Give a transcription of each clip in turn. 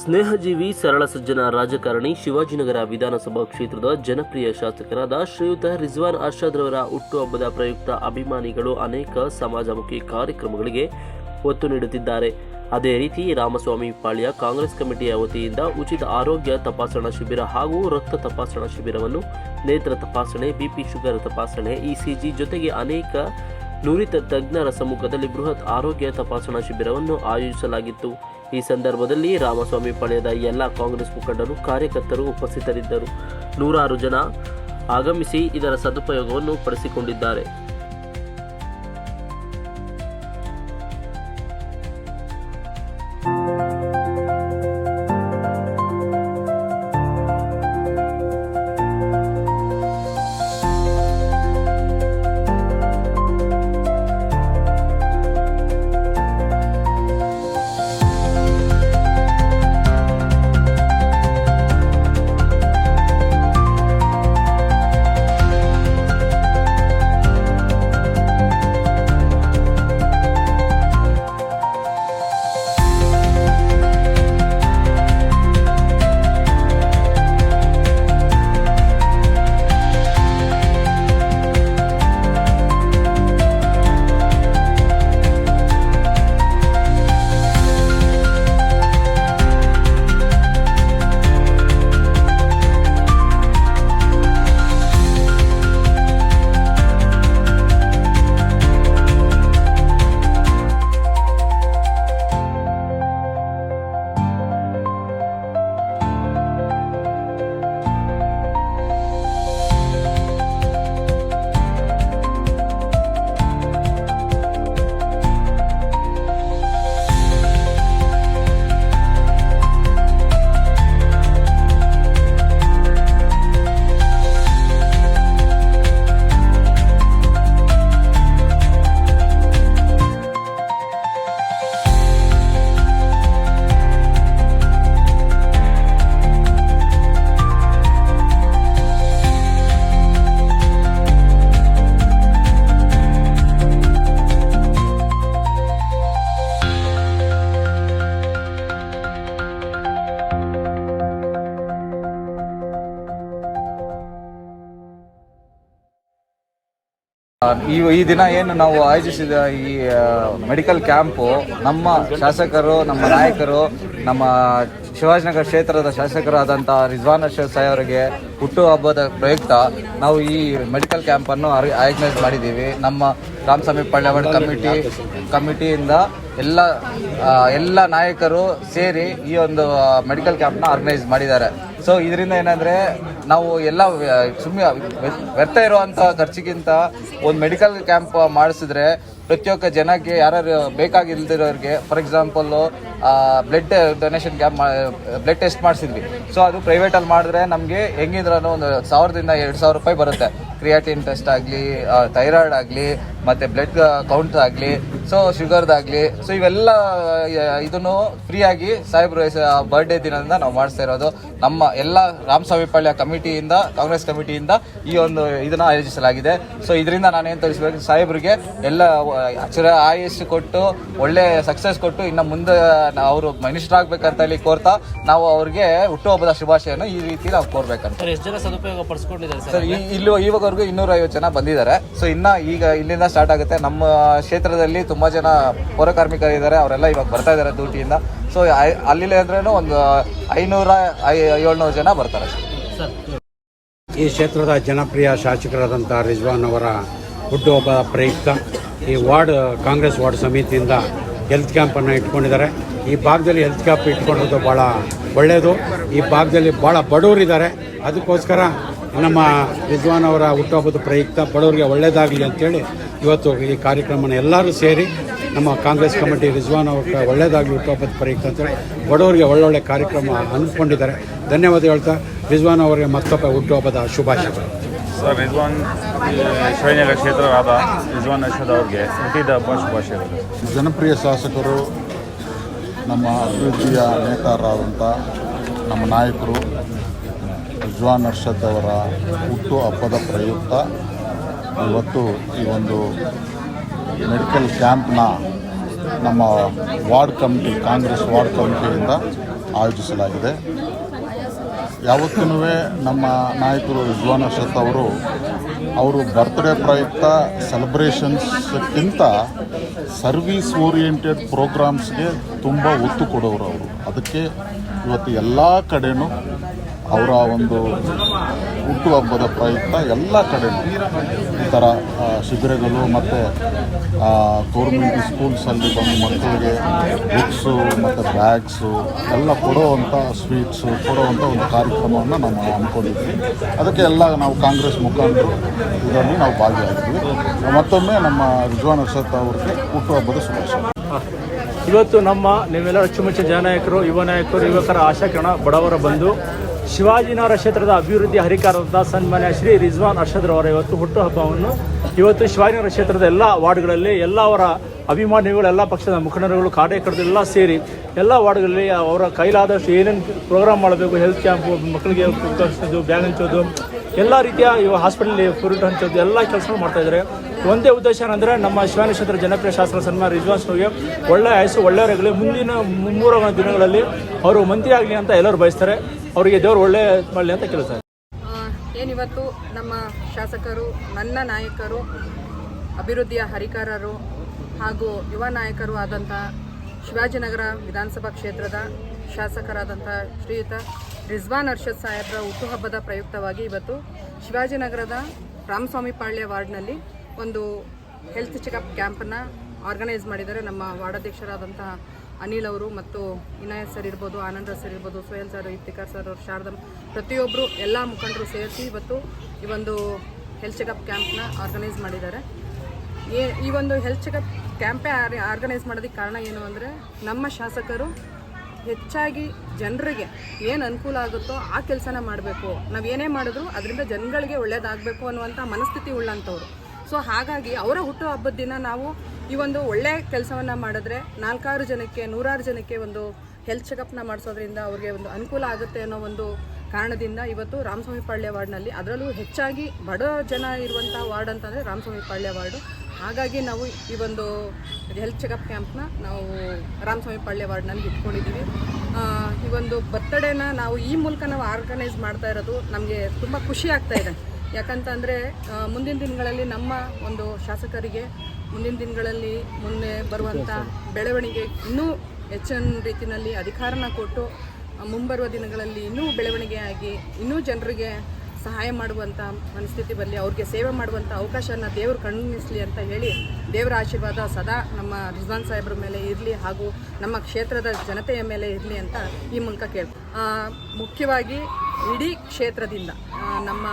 ಸ್ನೇಹಜೀವಿ ಸರಳ ಸಜ್ಜನ ರಾಜಕಾರಣಿ ಶಿವಾಜಿನಗರ ವಿಧಾನಸಭಾ ಕ್ಷೇತ್ರದ ಜನಪ್ರಿಯ ಶಾಸಕರಾದ ಶ್ರೀಯುತ ರಿಜ್ವಾನ್ ಅರ್ಷಾದ್ರವರ ಹುಟ್ಟುಹಬ್ಬದ ಪ್ರಯುಕ್ತ ಅಭಿಮಾನಿಗಳು ಅನೇಕ ಸಮಾಜಮುಖಿ ಕಾರ್ಯಕ್ರಮಗಳಿಗೆ ಒತ್ತು ನೀಡುತ್ತಿದ್ದಾರೆ. ಅದೇ ರೀತಿ ರಾಮಸ್ವಾಮಿ ಪಾಳ್ಯ ಕಾಂಗ್ರೆಸ್ ಕಮಿಟಿಯ ವತಿಯಿಂದ ಉಚಿತ ಆರೋಗ್ಯ ತಪಾಸಣಾ ಶಿಬಿರ ಹಾಗೂ ರಕ್ತ ತಪಾಸಣಾ ಶಿಬಿರವನ್ನು ನೇತ್ರ ತಪಾಸಣೆ, ಬಿಪಿ ಶುಗರ್ ತಪಾಸಣೆ, ಇಸಿಜಿ ಜೊತೆಗೆ ಅನೇಕ ನುರಿತ ತಜ್ಞರ ಸಮ್ಮುಖದಲ್ಲಿ ಬೃಹತ್ ಆರೋಗ್ಯ ತಪಾಸಣಾ ಶಿಬಿರವನ್ನು ಆಯೋಜಿಸಲಾಗಿತ್ತು. ಈ ಸಂದರ್ಭದಲ್ಲಿ ರಾಮಸ್ವಾಮಿ ಪಡೆಯದ ಎಲ್ಲ ಕಾಂಗ್ರೆಸ್ ಮುಖಂಡರು, ಕಾರ್ಯಕರ್ತರು ಉಪಸ್ಥಿತರಿದ್ದರು. ನೂರಾರು ಜನ ಆಗಮಿಸಿ ಇದರ ಸದುಪಯೋಗವನ್ನು ಪಡಿಸಿಕೊಂಡಿದ್ದಾರೆ. ಈ ಈ ದಿನ ಏನು ನಾವು ಆಯೋಜಿಸಿದ ಈ ಮೆಡಿಕಲ್ ಕ್ಯಾಂಪು, ನಮ್ಮ ಶಾಸಕರು, ನಮ್ಮ ನಾಯಕರು, ನಮ್ಮ ಶಿವಾಜಿನಗರ ಕ್ಷೇತ್ರದ ಶಾಸಕರಾದಂಥ ರಿಜ್ವಾನ್ ಅರ್ಷದ್ ಸಾಯ್ ಅವರಿಗೆ ಹುಟ್ಟುಹಬ್ಬದ ಪ್ರಯುಕ್ತ ನಾವು ಈ ಮೆಡಿಕಲ್ ಕ್ಯಾಂಪನ್ನು ಆರ್ಗನೈಸ್ ಮಾಡಿದ್ದೀವಿ. ನಮ್ಮ ರಾಮಸ್ವಾಮಿ ಪಳ್ಳವಾಡ ಕಮಿಟಿ, ಕಮಿಟಿಯಿಂದ ಎಲ್ಲ ಎಲ್ಲ ನಾಯಕರು ಸೇರಿ ಈ ಒಂದು ಮೆಡಿಕಲ್ ಕ್ಯಾಂಪ್ನ ಆರ್ಗನೈಸ್ ಮಾಡಿದ್ದಾರೆ. ಸೊ ಇದರಿಂದ ಏನಂದ್ರೆ ನಾವು ಎಲ್ಲ ಸುಮ್ಮನೆ ವ್ಯರ್ಥ ಇರುವಂಥ ಖರ್ಚಿಗಿಂತ ಒಂದು ಮೆಡಿಕಲ್ ಕ್ಯಾಂಪ್ ಮಾಡಿಸಿದ್ರೆ ಪ್ರತಿಯೊಬ್ಬ ಜನಕ್ಕೆ ಯಾರು ಬೇಕಾಗಿಲ್ದಿರೋರಿಗೆ for example blood donation camp blood test ಮಾಡಿಸಿದ್ವಿ. So ಅದು ಪ್ರೈವೇಟಲ್ಲಿ ಮಾಡಿದ್ರೆ ನಮಗೆ ಹೆಂಗಿದ್ರೂ ಒಂದು ಸಾವಿರದಿಂದ ಎರಡು ಸಾವಿರ ರೂಪಾಯಿ ಬರುತ್ತೆ. ಕ್ರಿಯಾಟಿನ್ ಟೆಸ್ಟ್ ಆಗಲಿ ಥೈರಾಯ್ಡ್ ಆಗಲಿ, ಮತ್ತು ಬ್ಲಡ್ ಕೌಂಟ್ ಆಗಲಿ ಸೊ ಶುಗರ್ದಾಗಲಿ ಸೊ ಇವೆಲ್ಲ ಇದನ್ನು ಫ್ರೀಯಾಗಿ ಸಾಹೇಬ್ರ ಬರ್ಡೇ ದಿನದಿಂದ ನಾವು ಮಾಡಿಸ್ತಾ ಇರೋದು. ನಮ್ಮ ಎಲ್ಲ ರಾಮಸ್ವಾಮಿ ಪಾಳ್ಯ ಕಮಿಟಿಯಿಂದ, ಕಾಂಗ್ರೆಸ್ ಕಮಿಟಿಯಿಂದ ಈ ಒಂದು ಇದನ್ನು ಆಯೋಜಿಸಲಾಗಿದೆ. ಸೊ ಇದರಿಂದ ನಾನೇನು ತಿಳಿಸ್ಬೇಕು ಸಾಹೇಬ್ರಿಗೆ ಎಲ್ಲ ಅಕ್ಷರ ಆಯಸ್ಸು ಕೊಟ್ಟು, ಒಳ್ಳೆ ಸಕ್ಸಸ್ ಕೊಟ್ಟು ಇನ್ನು ಮುಂದೆ ಅವರು ಮಿನಿಸ್ಟರ್ ಆಗ್ಬೇಕಂತ ಹೇಳಿ ಕೋರ್ತಾ ನಾವು ಅವ್ರಿಗೆ ಹುಟ್ಟುಹಬ್ಬದ ಶುಭಾಶಯನ ಈ ರೀತಿ ನಾವು ಕೋರ್ಬೇಕಂತ. ಸರ್ ಎಷ್ಟು ಜನ ಸದುಪಯೋಗ ಪಡಿಸ್ಕೊಂಡಿದ್ದಾರೆ ಸರ್ ಈ ಇಲ್ಲಿ ಇವಾಗವರೆಗೂ ಇನ್ನೂರೈವತ್ತು ಜನ ಬಂದಿದ್ದಾರೆ. ಸೊ ಇನ್ನ ಈಗ ಇಲ್ಲಿಂದ ಸ್ಟಾರ್ಟ್ ಆಗುತ್ತೆ. ನಮ್ಮ ಕ್ಷೇತ್ರದಲ್ಲಿ ತುಂಬಾ ಜನ ಪೌರ ಕಾರ್ಮಿಕರಿದ್ದಾರೆ ಅವರೆಲ್ಲ ಇವಾಗ ಬರ್ತಾ ಇದ್ದಾರೆ ಡ್ಯೂಟಿಯಿಂದ. ಸೊ ಅಲ್ಲಿ ಅಂದ್ರೂ ಒಂದು ಐನೂರ ಏಳ್ನೂರು ಜನ ಬರ್ತಾರೆ ಸರ್. ಈ ಕ್ಷೇತ್ರದ ಜನಪ್ರಿಯ ಶಾಸಕರಾದಂಥ ರಿಜ್ವಾನ್ ಅವರ ಹುಟ್ಟುಹಬ್ಬ ಪ್ರಯುಕ್ತ ಈ ವಾರ್ಡ್ ಕಾಂಗ್ರೆಸ್ ವಾರ್ಡ್ ಸಮಿತಿಯಿಂದ ಹೆಲ್ತ್ ಕ್ಯಾಂಪನ್ನು ಇಟ್ಕೊಂಡಿದ್ದಾರೆ. ಈ ಭಾಗದಲ್ಲಿ ಹೆಲ್ತ್ ಕ್ಯಾಂಪ್ ಇಟ್ಕೊಂಡಿರೋದು ಭಾಳ ಒಳ್ಳೆಯದು ಈ ಭಾಗದಲ್ಲಿ ಭಾಳ ಬಡವರಿದ್ದಾರೆ. ಅದಕ್ಕೋಸ್ಕರ ನಮ್ಮ ವಿದ್ವಾನ್ ಅವರ ಹುಟ್ಟುಹಬ್ಬದ ಪ್ರಯುಕ್ತ ಬಡವರಿಗೆ ಒಳ್ಳೆಯದಾಗಲಿ ಅಂತೇಳಿ ಇವತ್ತು ಈ ಕಾರ್ಯಕ್ರಮನ ಎಲ್ಲರೂ ಸೇರಿ ನಮ್ಮ ಕಾಂಗ್ರೆಸ್ ಕಮಿಟಿ ರಿಜ್ವಾನ್ ಅವ್ರಿಗೆ ಒಳ್ಳೇದಾಗಲಿ ಹುಟ್ಟುಹಬ್ಬದ ಪ್ರಯುಕ್ತ ಅಂತೇಳಿ ಬಡವರಿಗೆ ಒಳ್ಳೊಳ್ಳೆ ಕಾರ್ಯಕ್ರಮ ಹಮ್ಮಿಕೊಂಡಿದ್ದಾರೆ. ಧನ್ಯವಾದ ಹೇಳ್ತಾ ರಿಜ್ವಾನ್ ಅವರಿಗೆ ಮತ್ತೊಬ್ಬ ಹುಟ್ಟುಹಬ್ಬದ ಶುಭಾಶಯಗಳು. ಸರ್ ರಿಜ್ವಾನ್ ಈ ಕ್ಷೇತ್ರವಾದ ರಿಜ್ವಾನ್ ಅರ್ಷದ್ ಅವ್ರಿಗೆ ಹುಟ್ಟಿದ ಹಬ್ಬ ಶುಭಾಶಯಗಳು. ಜನಪ್ರಿಯ ಶಾಸಕರು ನಮ್ಮ ಅಭಿವೃದ್ಧಿಯ ನೇತಾರರಾದಂಥ ನಮ್ಮ ನಾಯಕರು ರಿಜ್ವಾನ್ ಅರ್ಷದ್ ಅವರ ಹುಟ್ಟು ಹಬ್ಬದ ಪ್ರಯುಕ್ತ ಇವತ್ತು ಈ ಒಂದು ಮೆಡಿಕಲ್ ಕ್ಯಾಂಪ್ನ ನಮ್ಮ ವಾರ್ಡ್ ಕಮಿಟಿ, ಕಾಂಗ್ರೆಸ್ ವಾರ್ಡ್ ಕಮಿಟಿಯಿಂದ ಆಯೋಜಿಸಲಾಗಿದೆ. ಯಾವತ್ತೂ ನಮ್ಮ ನಾಯಕರು ವಿದ್ವಾನ್ ಅಶತ್ ಅವರು ಅವರು ಬರ್ತ್ಡೇ ಪ್ರಯುಕ್ತ ಸೆಲೆಬ್ರೇಷನ್ಸ್ಕ್ಕಿಂತ ಸರ್ವೀಸ್ ಓರಿಯೆಂಟೆಡ್ ಪ್ರೋಗ್ರಾಮ್ಸ್ಗೆ ತುಂಬ ಒತ್ತು ಕೊಡೋರು ಅವರು. ಅದಕ್ಕೆ ಇವತ್ತು ಎಲ್ಲ ಕಡೆನೂ ಅವರ ಒಂದು ಹುಟ್ಟುಹಬ್ಬದ ಪ್ರಯುಕ್ತ ಎಲ್ಲ ಕಡೆ ಈ ಥರ ಶಿಬಿರಗಳು ಮತ್ತು ಗೌರ್ಮೆಂಟ್ ಸ್ಕೂಲ್ಸಲ್ಲಿ ಬಂದು ಮಕ್ಕಳಿಗೆ ಬುಕ್ಸು ಮತ್ತು ಬ್ಯಾಗ್ಸು ಎಲ್ಲ ಕೊಡೋವಂಥ ಸ್ವೀಟ್ಸು ಕೊಡೋವಂಥ ಒಂದು ಕಾರ್ಯಕ್ರಮವನ್ನು ನಾವು ಅಂದ್ಕೊಂಡಿದ್ವಿ ಅದಕ್ಕೆ ಎಲ್ಲ ನಾವು ಕಾಂಗ್ರೆಸ್ ಮುಖಂಡರು ಇದರಲ್ಲಿ ನಾವು ಭಾಗಿಯಾಗಿದ್ವಿ. ಮತ್ತೊಮ್ಮೆ ನಮ್ಮ ರಿಜ್ವಾನ್ ಅರ್ಷತ್ ಅವ್ರಿಗೆ ಹುಟ್ಟುಹಬ್ಬದ ಶುಭಾಶಯ. ಇವತ್ತು ನಮ್ಮ ನೀವೆಲ್ಲ ಅಚ್ಚುಮೆಚ್ಚು ಜನನಾಯಕರು, ಯುವ ನಾಯಕರು, ಯುವಕರ ಆಶಾಕಿರಣ ಬಡವರ ಬಂಧು. ಶಿವಾಜಿನಗರ ಕ್ಷೇತ್ರದ ಅಭಿವೃದ್ಧಿ ಹರಿಕಾರದ ಸನ್ಮಾನ್ಯ ಶ್ರೀ ರಿಜ್ವಾನ್ ಅರ್ಷದ್ರವರ ಇವತ್ತು ಹುಟ್ಟುಹಬ್ಬವನ್ನು ಇವತ್ತು ಶಿವಾಜಿನಗರ ಕ್ಷೇತ್ರದ ಎಲ್ಲ ವಾರ್ಡ್ಗಳಲ್ಲಿ ಎಲ್ಲ ಅವರ ಅಭಿಮಾನಿಗಳು, ಎಲ್ಲ ಪಕ್ಷದ ಮುಖಂಡರುಗಳು, ಕಾರ್ಯಕರ್ತರು ಎಲ್ಲ ಸೇರಿ ಎಲ್ಲ ವಾರ್ಡ್ಗಳಲ್ಲಿ ಅವರ ಕೈಲಾದಷ್ಟು ಏನೇನು ಪ್ರೋಗ್ರಾಮ್ ಮಾಡಬೇಕು ಹೆಲ್ತ್ ಕ್ಯಾಂಪು ಮಕ್ಕಳಿಗೆ ಫುಡ್ ಹಂಚೋದು ಬ್ಯಾಗ್ ಹಂಚೋದು, ಎಲ್ಲ ರೀತಿಯ ಇವಾಗ ಹಾಸ್ಪಿಟಲ್ ಫುಡ್ ಹಂಚೋದು, ಎಲ್ಲ ಕೆಲಸಗಳು ಮಾಡ್ತಾ ಇದ್ದಾರೆ. ಒಂದೇ ಉದ್ದೇಶ ಏನಂದರೆ ನಮ್ಮ ಶಿವಾನಿ ಕ್ಷೇತ್ರ ಜನಪ್ರಿಯ ಶಾಸ್ತ್ರ ಸನ್ಮಾನ ರಿಜ್ವಾನ್ ಒಳ್ಳೆಯ ಒಳ್ಳೆ ಆಯಸ್ಸು ಒಳ್ಳೆಯವರಾಗಲಿ ಮುಂದಿನ ಮೂರು ದಿನಗಳಲ್ಲಿ ಅವರು ಮಂತ್ರಿ ಆಗಲಿ ಅಂತ ಎಲ್ಲರೂ ಬಯಸ್ತಾರೆ. ಅವರಿಗೆ ದೇವರು ಒಳ್ಳೆ ಮಾಡಲಿ ಅಂತ ಕೆಲಸ. ಏನಿವತ್ತು ನಮ್ಮ ಶಾಸಕರು, ನನ್ನ ನಾಯಕರು, ಅಭಿವೃದ್ಧಿಯ ಹರಿಕಾರರು ಹಾಗೂ ಯುವ ನಾಯಕರು ಆದಂಥ ಶಿವಾಜಿನಗರ ವಿಧಾನಸಭಾ ಕ್ಷೇತ್ರದ ಶಾಸಕರಾದಂಥ ಶ್ರೀಯುತ ರಿಜ್ವಾನ್ ಅರ್ಷದ್ ಸಾಹೇಬ್ರ ಹುಟ್ಟುಹಬ್ಬದ ಪ್ರಯುಕ್ತವಾಗಿ ಇವತ್ತು ಶಿವಾಜಿನಗರದ ರಾಮಸ್ವಾಮಿ ಪಾಳ್ಯ ವಾರ್ಡ್ನಲ್ಲಿ ಒಂದು ಹೆಲ್ತ್ ಚೆಕಪ್ ಕ್ಯಾಂಪನ್ನು ಆರ್ಗನೈಸ್ ಮಾಡಿದ್ದಾರೆ ನಮ್ಮ ವಾರ್ಡಾಧ್ಯಕ್ಷರಾದಂಥ ಅನಿಲ್ ಅವರು ಮತ್ತು ಇನಾಯತ್ ಸರ್ ಇರ್ಬೋದು, ಆನಂದ ಸರ್ ಇರ್ಬೋದು, ಸೋಯಲ್ ಸರ್ ಇಫ್ತಿಕಾರ್ ಸರ್ ಅವರು, ಶಾರದಮ್ ಪ್ರತಿಯೊಬ್ಬರು ಎಲ್ಲ ಮುಖಂಡರು ಸೇರಿಸಿ ಇವತ್ತು ಈ ಒಂದು ಹೆಲ್ತ್ ಚೆಕಪ್ ಕ್ಯಾಂಪ್ನ ಆರ್ಗನೈಸ್ ಮಾಡಿದ್ದಾರೆ. ಏ, ಈ ಒಂದು ಹೆಲ್ತ್ ಚೆಕಪ್ ಕ್ಯಾಂಪೇ ಆರ್ಗನೈಸ್ ಮಾಡೋದಕ್ಕೆ ಕಾರಣ ಏನು ಅಂದರೆ ನಮ್ಮ ಶಾಸಕರು ಹೆಚ್ಚಾಗಿ ಜನರಿಗೆ ಏನು ಅನುಕೂಲ ಆಗುತ್ತೋ ಆ ಕೆಲಸನ ಮಾಡಬೇಕು. ನಾವು ಏನೇ ಮಾಡಿದ್ರು ಅದರಿಂದ ಜನಗಳಿಗೆ ಒಳ್ಳೇದಾಗಬೇಕು ಅನ್ನುವಂಥ ಮನಸ್ಥಿತಿ ಉಳ್ಳಂಥವ್ರು ಸೊ ಹಾಗಾಗಿ ಅವರ ಹುಟ್ಟುಹಬ್ಬದ ದಿನ ನಾವು ಈ ಒಂದು ಒಳ್ಳೆಯ ಕೆಲಸವನ್ನು ಮಾಡಿದ್ರೆ ನಾಲ್ಕಾರು ಜನಕ್ಕೆ, ನೂರಾರು ಜನಕ್ಕೆ ಒಂದು ಹೆಲ್ತ್ ಚೆಕಪ್ನ ಮಾಡಿಸೋದ್ರಿಂದ ಅವ್ರಿಗೆ ಒಂದು ಅನುಕೂಲ ಆಗುತ್ತೆ ಅನ್ನೋ ಒಂದು ಕಾರಣದಿಂದ ಇವತ್ತು ರಾಮಸ್ವಾಮಿ ಪಾಳ್ಯ ವಾರ್ಡ್ನಲ್ಲಿ ಅದರಲ್ಲೂ ಹೆಚ್ಚಾಗಿ ಬಡ ಜನ ಇರುವಂಥ ವಾರ್ಡ್ ಅಂತಂದರೆ ರಾಮಸ್ವಾಮಿ ಪಾಳ್ಯ ವಾರ್ಡು. ಹಾಗಾಗಿ ನಾವು ಈ ಒಂದು ಹೆಲ್ತ್ ಚೆಕಪ್ ಕ್ಯಾಂಪ್ನ ನಾವು ರಾಮಸ್ವಾಮಿ ಪಾಳ್ಯ ವಾರ್ಡ್ನಲ್ಲಿ ಇಟ್ಕೊಂಡಿದ್ದೀವಿ. ಈ ಒಂದು ಬರ್ತಡೇನ ನಾವು ಈ ಮೂಲಕ ನಾವು ಆರ್ಗನೈಸ್ ಮಾಡ್ತಾ ಇರೋದು ನಮಗೆ ತುಂಬ ಖುಷಿ ಆಗ್ತಾ ಇದೆ. ಯಾಕಂತಂದರೆ ಮುಂದಿನ ದಿನಗಳಲ್ಲಿ ನಮ್ಮ ಒಂದು ಶಾಸಕರಿಗೆ ಮುಂದಿನ ದಿನಗಳಲ್ಲಿ ಮುಂದೆ ಬರುವಂಥ ಬೆಳವಣಿಗೆ ಇನ್ನೂ ಹೆಚ್ಚಿನ ರೀತಿಯಲ್ಲಿ ಅಧಿಕಾರನ ಕೊಟ್ಟು ಮುಂಬರುವ ದಿನಗಳಲ್ಲಿ ಇನ್ನೂ ಬೆಳವಣಿಗೆ ಆಗಿ ಇನ್ನೂ ಜನರಿಗೆ ಸಹಾಯ ಮಾಡುವಂಥ ಮನಸ್ಥಿತಿ ಬರಲಿ, ಅವ್ರಿಗೆ ಸೇವೆ ಮಾಡುವಂಥ ಅವಕಾಶನ ದೇವರು ಕಣ್ಣಿಸ್ಲಿ ಅಂತ ಹೇಳಿ ದೇವರ ಆಶೀರ್ವಾದ ಸದಾ ನಮ್ಮ ರಿಜ್ವಾನ್ ಸಾಹೇಬ್ರ ಮೇಲೆ ಇರಲಿ ಹಾಗೂ ನಮ್ಮ ಕ್ಷೇತ್ರದ ಜನತೆಯ ಮೇಲೆ ಇರಲಿ ಅಂತ ಈ ಮೂಲಕ ಕೇಳಿ ಮುಖ್ಯವಾಗಿ ಇಡೀ ಕ್ಷೇತ್ರದಿಂದ ನಮ್ಮ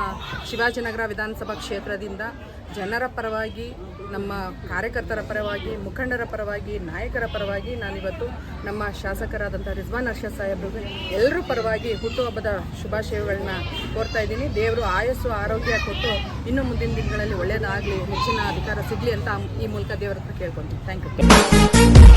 ಶಿವಾಜಿನಗರ ವಿಧಾನಸಭಾ ಕ್ಷೇತ್ರದಿಂದ ಜನರ ಪರವಾಗಿ ನಮ್ಮ ಕಾರ್ಯಕರ್ತರ ಪರವಾಗಿ, ಮುಖಂಡರ ಪರವಾಗಿ, ನಾಯಕರ ಪರವಾಗಿ ನಾನಿವತ್ತು ನಮ್ಮ ಶಾಸಕರಾದಂಥ ರಿಜ್ವಾನ್ ಅರ್ಷದ್ ಸಾಹೇಬ್ರಿಗೆ ಎಲ್ಲರೂ ಪರವಾಗಿ ಹುಟ್ಟುಹಬ್ಬದ ಶುಭಾಶಯಗಳನ್ನ ಕೋರ್ತಾ ಇದ್ದೀನಿ. ದೇವರು ಆಯಸ್ಸು, ಆರೋಗ್ಯ ಕೊಟ್ಟು ಇನ್ನು ಮುಂದಿನ ದಿನಗಳಲ್ಲಿ ಒಳ್ಳೆಯದಾಗಲಿ ಹೆಚ್ಚಿನ ಅಧಿಕಾರ ಸಿಗಲಿ ಅಂತ ಈ ಮೂಲಕ ದೇವರ ಹತ್ರ ಕೇಳ್ಕೊತೀನಿ ಥ್ಯಾಂಕ್ ಯು